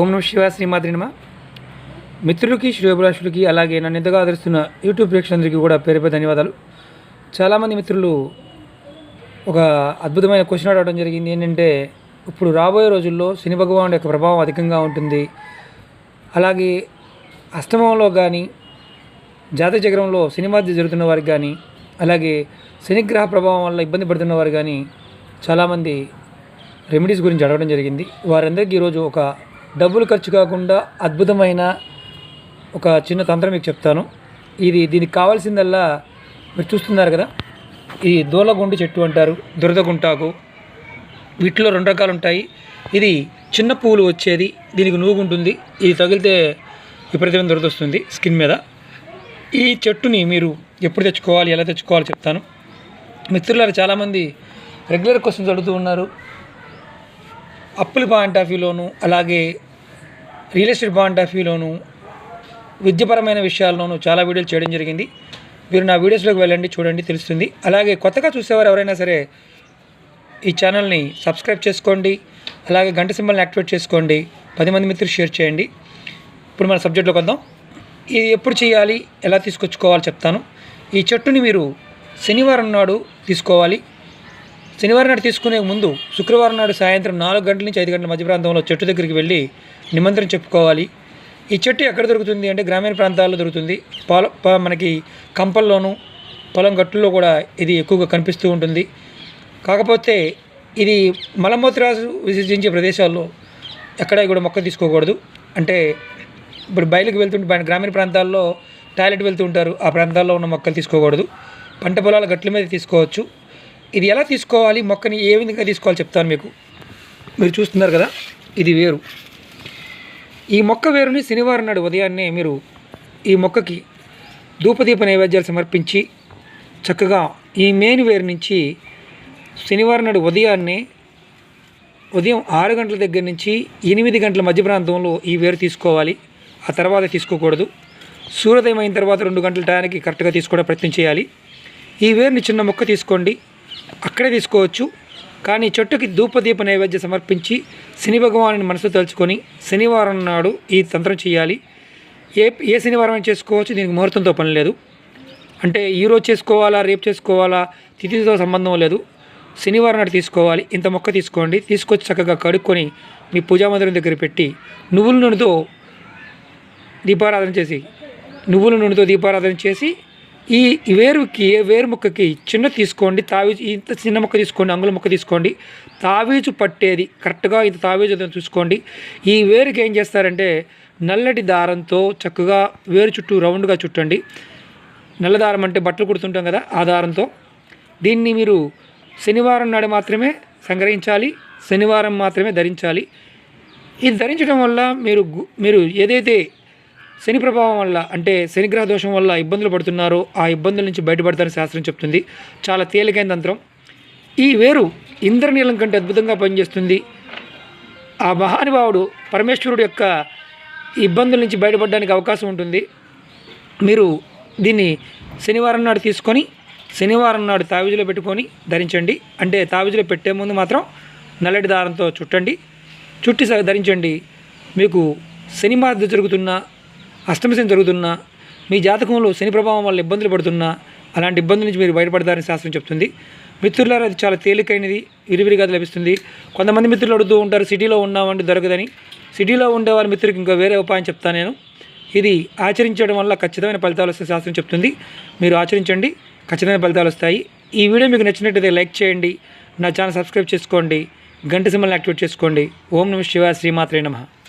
ఓం నమ శివ శ్రీమాత్రి నమ. మిత్రులకి శ్రేయోభిలాషులకి అలాగే నన్ను ఎంతగా ఆదరిస్తున్న యూట్యూబ్ ప్రేక్షకులందరికీ కూడా పేరు పేరు ధన్యవాదాలు. చాలామంది మిత్రులు ఒక అద్భుతమైన క్వశ్చన్ అడగడం జరిగింది. ఏంటంటే ఇప్పుడు రాబోయే రోజుల్లో శని భగవానుడి యొక్క ప్రభావం అధికంగా ఉంటుంది. అలాగే అష్టమంలో కానీ జాతక చక్రంలో సినిమా జరుగుతున్న వారికి కానీ అలాగే శనిగ్రహ ప్రభావం వల్ల ఇబ్బంది పడుతున్న వారు కానీ చాలామంది రెమెడీస్ గురించి అడగడం జరిగింది. వారందరికీ ఈరోజు ఒక డబ్బులు ఖర్చు కాకుండా అద్భుతమైన ఒక చిన్న తంత్రం మీకు చెప్తాను. ఇది దీనికి కావాల్సిందల్లా మీరు చూస్తున్నారు కదా ఈ దూలగుండు చెట్టు అంటారు దురదగుంటాకు వీటిలో రెండు రకాలు ఉంటాయి. ఇది చిన్న పువ్వులు వచ్చేది దీనికి నూగుంటుంది ఇది తగిలితే విపరీతమైన దురద వస్తుంది స్కిన్ మీద. ఈ చెట్టుని మీరు ఎప్పుడు తెచ్చుకోవాలి ఎలా తెచ్చుకోవాలో చెప్తాను. మిత్రులారు చాలామంది రెగ్యులర్ క్వశ్చన్స్ అడుగుతూ ఉన్నారు. అప్పుల పాయింట్ ఆఫ్ వ్యూలోను అలాగే రియల్ ఎస్టేట్ పాయింట్ ఆఫ్ వ్యూలోను విద్యపరమైన విషయాల్లోనూ చాలా వీడియోలు చేయడం జరిగింది. మీరు నా వీడియోస్లోకి వెళ్ళండి చూడండి తెలుస్తుంది. అలాగే కొత్తగా చూసేవారు ఎవరైనా సరే ఈ ఛానల్ని సబ్స్క్రైబ్ చేసుకోండి అలాగే గంట సింబల్ని యాక్టివేట్ చేసుకోండి పది మంది మిత్రులు షేర్ చేయండి. ఇప్పుడు మన సబ్జెక్ట్లోకి వద్దాం. ఇది ఎప్పుడు చేయాలి ఎలా తీసుకొచ్చుకోవాలి చెప్తాను. ఈ చెట్టుని మీరు శనివారం నాడు తీసుకోవాలి. శనివారం నాడు తీసుకునే ముందు శుక్రవారం నాడు సాయంత్రం నాలుగు గంటల నుంచి ఐదు గంటల మధ్య ప్రాంతంలో చెట్టు దగ్గరికి వెళ్ళి నిమంత్రణ చెప్పుకోవాలి. ఈ చెట్టు ఎక్కడ దొరుకుతుంది అంటే గ్రామీణ ప్రాంతాల్లో దొరుకుతుంది. పొల మనకి కంపల్లోనూ పొలం గట్టుల్లో కూడా ఇది ఎక్కువగా కనిపిస్తూ ఉంటుంది. కాకపోతే ఇది మలమూత్రాసు విసర్జించే ప్రదేశాల్లో ఎక్కడ కూడా మొక్క తీసుకోకూడదు. అంటే ఇప్పుడు బయలుకి వెళ్తుంటే గ్రామీణ ప్రాంతాల్లో టాయిలెట్ వెళ్తూ ఉంటారు. ఆ ప్రాంతాల్లో ఉన్న మొక్కలు తీసుకోకూడదు. పంట పొలాల గట్ల మీద తీసుకోవచ్చు. ఇది ఎలా తీసుకోవాలి మొక్కని ఏ విధంగా తీసుకోవాలి చెప్తాను మీకు. మీరు చూస్తున్నారు కదా ఇది వేరు. ఈ మొక్క వేరుని శనివారం నాడు ఉదయాన్నే మీరు ఈ మొక్కకి ధూపదీప నైవేద్యాలు సమర్పించి చక్కగా ఈ మేను వేరు నుంచి శనివారం నాడు ఉదయాన్నే ఉదయం ఆరు గంటల దగ్గర నుంచి ఎనిమిది గంటల మధ్య ప్రాంతంలో ఈ వేరు తీసుకోవాలి. ఆ తర్వాత తీసుకోకూడదు. సూర్యోదయం అయిన తర్వాత రెండు గంటల టయానికి కరెక్ట్గా తీసుకోవడం ప్రయత్నం చేయాలి. ఈ వేరుని చిన్న మొక్క తీసుకోండి. అక్కడే తీసుకోవచ్చు. కానీ చెట్టుకి ధూపదీప నైవేద్యం సమర్పించి శని భగవాను మనసు తలుచుకొని శనివారం నాడు ఈ తంత్రం చేయాలి. ఏ ఏ శనివారం అయినా చేసుకోవచ్చు దీనికి ముహూర్తంతో పని లేదు. అంటే ఈరోజు చేసుకోవాలా రేపు చేసుకోవాలా తిథితో సంబంధం లేదు. శనివారం నాడు తీసుకోవాలి ఇంత మొక్క తీసుకోండి తీసుకొచ్చి చక్కగా కడుక్కొని మీ పూజా మందిరం దగ్గర పెట్టి నువ్వుల నూనెతో దీపారాధన చేసి నువ్వుల నూనెతో దీపారాధన చేసి ఈ వేరుకి వేరు ముక్కకి చిన్న తీసుకోండి తావీజు ఇంత చిన్న ముక్క తీసుకోండి అంగుళ ముక్క తీసుకోండి. తావీజు పట్టేది కరెక్ట్గా ఇంత తావీజు చూసుకోండి. ఈ వేరుకి ఏం చేస్తారంటే నల్లటి దారంతో చక్కగా వేరు చుట్టూ రౌండ్గా చుట్టండి. నల్ల దారం అంటే బట్టలు కుడుతుంటాం కదా ఆ దారంతో. దీన్ని మీరు శనివారం నాడు మాత్రమే సంగ్రహించాలి శనివారం మాత్రమే ధరించాలి. ఇది ధరించడం వల్ల మీరు గు- మీరు ఏదైతే శని ప్రభావం వల్ల అంటే శనిగ్రహ దోషం వల్ల ఇబ్బందులు పడుతున్నారో. ఆ ఇబ్బందుల నుంచి బయటపడతారని శాస్త్రం చెప్తుంది. చాలా తేలికైన తంత్రం. ఈ వేరు ఇంద్రనీలం కంటే అద్భుతంగా పనిచేస్తుంది. ఆ మహానుభావుడు పరమేశ్వరుడు యొక్క ఇబ్బందుల నుంచి బయటపడడానికి అవకాశం ఉంటుంది. మీరు దీన్ని శనివారం నాడు తీసుకొని శనివారం నాడు తావిజులో పెట్టుకొని ధరించండి. అంటే తావిజులో పెట్టే ముందు మాత్రం నల్లటి దారంతో చుట్టండి. చుట్టి ధరించండి. మీకు శని మార్గ జరుగుతున్న అష్టమి జరుగుతున్నా మీ జాతకంలో శని ప్రభావం వల్ల ఇబ్బందులు పడుతున్నా అలాంటి ఇబ్బందుల నుంచి మీరు బయటపడతారని శాస్త్రం చెప్తుంది. మిత్రులారా అది చాలా తేలికైనది విరివిరిగా లభిస్తుంది. కొంతమంది మిత్రులు అడుగుతూ ఉంటారు సిటీలో ఉన్నామంటే దొరకదని. సిటీలో ఉండే వారి మిత్రులకు ఇంకా వేరే ఉపాయం చెప్తాను నేను. ఇది ఆచరించడం వల్ల ఖచ్చితమైన ఫలితాలు వస్తే శాస్త్రం చెప్తుంది. మీరు ఆచరించండి ఖచ్చితమైన ఫలితాలు వస్తాయి. ఈ వీడియో మీకు నచ్చినట్టయితే లైక్ చేయండి నా ఛానల్ సబ్స్క్రైబ్ చేసుకోండి గంట సింబల్ని యాక్టివేట్ చేసుకోండి. ఓం నమ శివ శ్రీమాత్రే నమః.